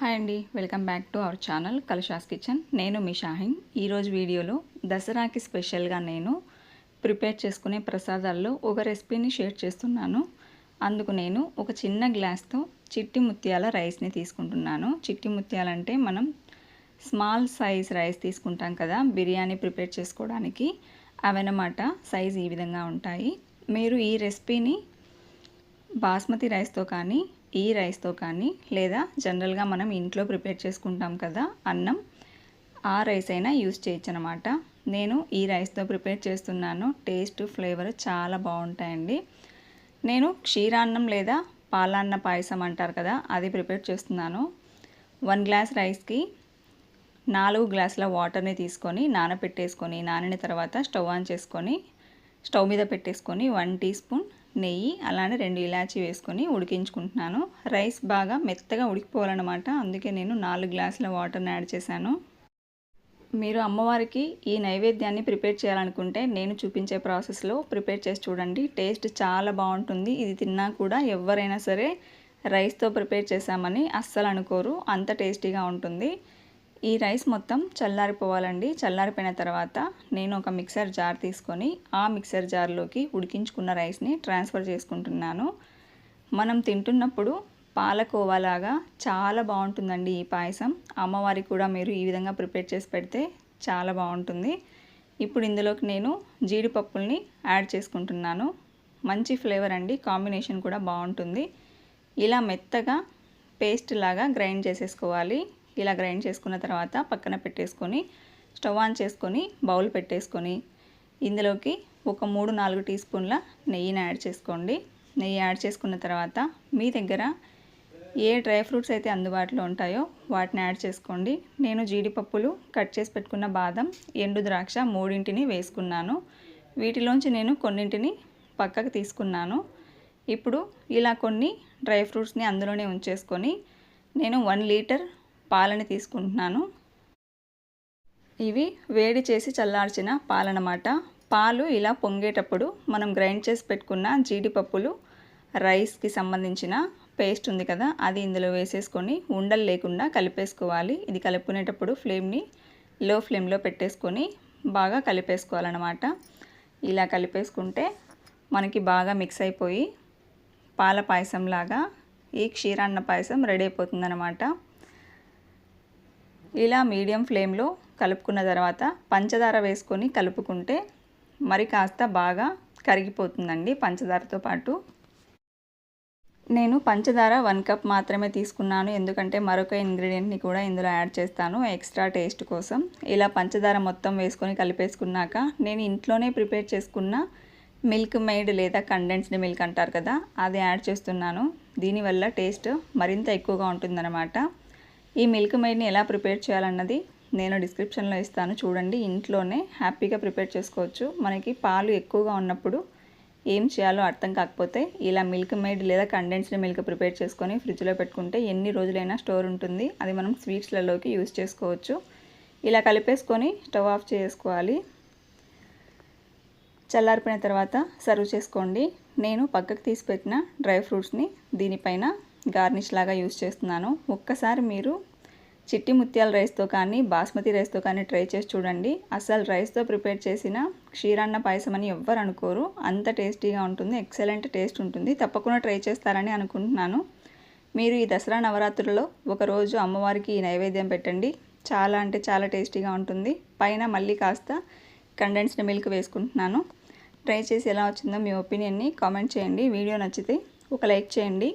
Hi అండి welcome back to our channel Kalusha's kitchen. నేను మీ షాహిన్. ఈరోజు వీడియోలో దసరాకి స్పెషల్గా నేను ప్రిపేర్ చేసుకునే ప్రసాదాల్లో ఒక రెసిపీని షేర్ చేస్తున్నాను. అందుకు నేను ఒక చిన్న గ్లాస్తో చిట్టి ముత్యాల రైస్ని తీసుకుంటున్నాను. చిట్టి ముత్యాలంటే మనం స్మాల్ సైజ్ రైస్ తీసుకుంటాం కదా బిర్యానీ ప్రిపేర్ చేసుకోవడానికి. అవన్నమాట సైజ్ ఈ విధంగా ఉంటాయి. మీరు ఈ రెసిపీని బాస్మతి రైస్తో కానీ ఈ రైస్తో కానీ లేదా జనరల్గా మనం ఇంట్లో ప్రిపేర్ చేసుకుంటాం కదా అన్నం ఆ రైస్ అయినా యూస్ చేయొచ్చు అనమాట నేను ఈ రైస్తో ప్రిపేర్ చేస్తున్నాను. టేస్ట్ ఫ్లేవర్ చాలా బాగుంటాయండి. నేను క్షీరాన్నం లేదా పాలాన్న పాయసం అంటారు కదా అది ప్రిపేర్ చేస్తున్నాను. వన్ గ్లాస్ రైస్కి నాలుగు గ్లాసుల వాటర్ని తీసుకొని నానబెట్టేసుకొని నానిన తర్వాత స్టవ్ ఆన్ చేసుకొని స్టవ్ మీద పెట్టేసుకొని వన్ టీ స్పూన్ నెయ్యి అలానే రెండు ఇలాచి వేసుకొని ఉడికించుకుంటున్నాను. రైస్ బాగా మెత్తగా ఉడికిపోవాలన్నమాట. అందుకే నేను నాలుగు గ్లాసుల వాటర్ని యాడ్ చేశాను. మీరు అమ్మవారికి ఈ నైవేద్యాన్ని ప్రిపేర్ చేయాలనుకుంటే నేను చూపించే ప్రాసెస్లో ప్రిపేర్ చేసి చూడండి. టేస్ట్ చాలా బాగుంటుంది. ఇది తిన్నా కూడా ఎవరైనా సరే రైస్తో ప్రిపేర్ చేశామని అస్సలు అనుకోరు. అంత టేస్టీగా ఉంటుంది. ఈ రైస్ మొత్తం చల్లారిపోవాలండి. చల్లారిపోయిన తర్వాత నేను ఒక మిక్సర్ జార్ తీసుకొని ఆ మిక్సర్ జార్లోకి ఉడికించుకున్న రైస్ని ట్రాన్స్ఫర్ చేసుకుంటున్నాను. మనం తింటున్నప్పుడు పాలకోవాలాగా చాలా బాగుంటుందండి ఈ పాయసం. అమ్మవారికి కూడా మీరు ఈ విధంగా ప్రిపేర్ చేసి పెడితే చాలా బాగుంటుంది. ఇప్పుడు ఇందులోకి నేను జీడిపప్పుల్ని యాడ్ చేసుకుంటున్నాను. మంచి ఫ్లేవర్ అండి కాంబినేషన్ కూడా బాగుంటుంది. ఇలా మెత్తగా పేస్ట్ లాగా గ్రైండ్ చేసేసుకోవాలి. ఇలా గ్రైండ్ చేసుకున్న తర్వాత పక్కన పెట్టేసుకొని స్టవ్ ఆన్ చేసుకొని బౌల్ పెట్టేసుకొని ఇందులోకి ఒక మూడు నాలుగు టీ స్పూన్ల నెయ్యిని యాడ్ చేసుకోండి. నెయ్యి యాడ్ చేసుకున్న తర్వాత మీ దగ్గర ఏ డ్రై ఫ్రూట్స్ అయితే అందుబాటులో ఉంటాయో వాటిని యాడ్ చేసుకోండి. నేను జీడిపప్పులు కట్ చేసి పెట్టుకున్న బాదం ఎండు ద్రాక్ష మూడింటిని వేసుకున్నాను. వీటిలోంచి నేను కొన్నింటిని పక్కకు తీసుకున్నాను. ఇప్పుడు ఇలా కొన్ని డ్రై ఫ్రూట్స్ని అందులోనే ఉంచేసుకొని నేను వన్ లీటర్ పాలని తీసుకుంటున్నాను. ఇవి వేడి చేసి చల్లార్చిన పాలనమాట. పాలు ఇలా పొంగేటప్పుడు మనం గ్రైండ్ చేసి పెట్టుకున్న జీడిపప్పులు రైస్కి సంబంధించిన పేస్ట్ ఉంది కదా అది ఇందులో వేసేసుకొని ఉండలు లేకుండా కలిపేసుకోవాలి. ఇది కలుపుకునేటప్పుడు ఫ్లేమ్ని లో ఫ్లేమ్లో పెట్టేసుకొని బాగా కలిపేసుకోవాలన్నమాట. ఇలా కలిపేసుకుంటే మనకి బాగా మిక్స్ అయిపోయి పాల పాయసంలాగా ఈ క్షీరాన్న పాయసం రెడీ అయిపోతుందన్నమాట. ఇలా మీడియం ఫ్లేమ్లో కలుపుకున్న తర్వాత పంచదార వేసుకొని కలుపుకుంటే మరి కాస్త బాగా కరిగిపోతుందండి పంచదారతో పాటు. నేను పంచదార వన్ కప్ మాత్రమే తీసుకున్నాను ఎందుకంటే మరొక ఇంగ్రీడియంట్ని కూడా ఇందులో యాడ్ చేస్తాను ఎక్స్ట్రా టేస్ట్ కోసం. ఇలా పంచదార మొత్తం వేసుకొని కలిపేసుకున్నాక నేను ఇంట్లోనే ప్రిపేర్ చేసుకున్న మిల్క్ మేడ్ లేదా కండెన్స్డ్ మిల్క్ అంటారు కదా అది యాడ్ చేస్తున్నాను. దీనివల్ల టేస్ట్ మరింత ఎక్కువగా ఉంటుందన్నమాట. ఈ మిల్క్ మెయిడ్ని ఎలా ప్రిపేర్ చేయాలన్నది నేను డిస్క్రిప్షన్లో ఇస్తాను. చూడండి ఇంట్లోనే హ్యాపీగా ప్రిపేర్ చేసుకోవచ్చు. మనకి పాలు ఎక్కువగా ఉన్నప్పుడు ఏం చేయాలో అర్థం కాకపోతే ఇలా మిల్క్ మేడ్ లేదా కండెన్స్డ్ మిల్క్ ప్రిపేర్ చేసుకొని ఫ్రిడ్జ్లో పెట్టుకుంటే ఎన్ని రోజులైనా స్టోర్ ఉంటుంది. అది మనం స్వీట్స్లలోకి యూజ్ చేసుకోవచ్చు. ఇలా కలిపేసుకొని స్టవ్ ఆఫ్ చేసుకోవాలి. చల్లారిపోయిన తర్వాత సర్వ్ చేసుకోండి. నేను పక్కకు తీసి పెట్టిన డ్రై ఫ్రూట్స్ని దీనిపైన గార్నిష్ లాగా యూస్ చేస్తున్నాను. ఒక్కసారి మీరు చిట్టి ముత్యాల రైస్తో కానీ బాస్మతి రైస్తో కానీ ట్రై చేసి చూడండి. అసలు రైస్తో ప్రిపేర్ చేసిన క్షీరాన్న పాయసం అని ఎవ్వరు అనుకోరు. అంత టేస్టీగా ఉంటుంది ఎక్సలెంట్ టేస్ట్ ఉంటుంది. తప్పకుండా ట్రై చేస్తారని అనుకుంటున్నాను. మీరు ఈ దసరా నవరాత్రుల్లో ఒకరోజు అమ్మవారికి ఈ నైవేద్యం పెట్టండి. చాలా అంటే చాలా టేస్టీగా ఉంటుంది. పైన మళ్ళీ కాస్త కండెన్స్డ్ మిల్క్ వేసుకుంటున్నాను. ట్రై చేసి ఎలా వచ్చిందో మీ ఒపీనియన్ని కామెంట్ చేయండి. వీడియో నచ్చితే ఒక లైక్ చేయండి.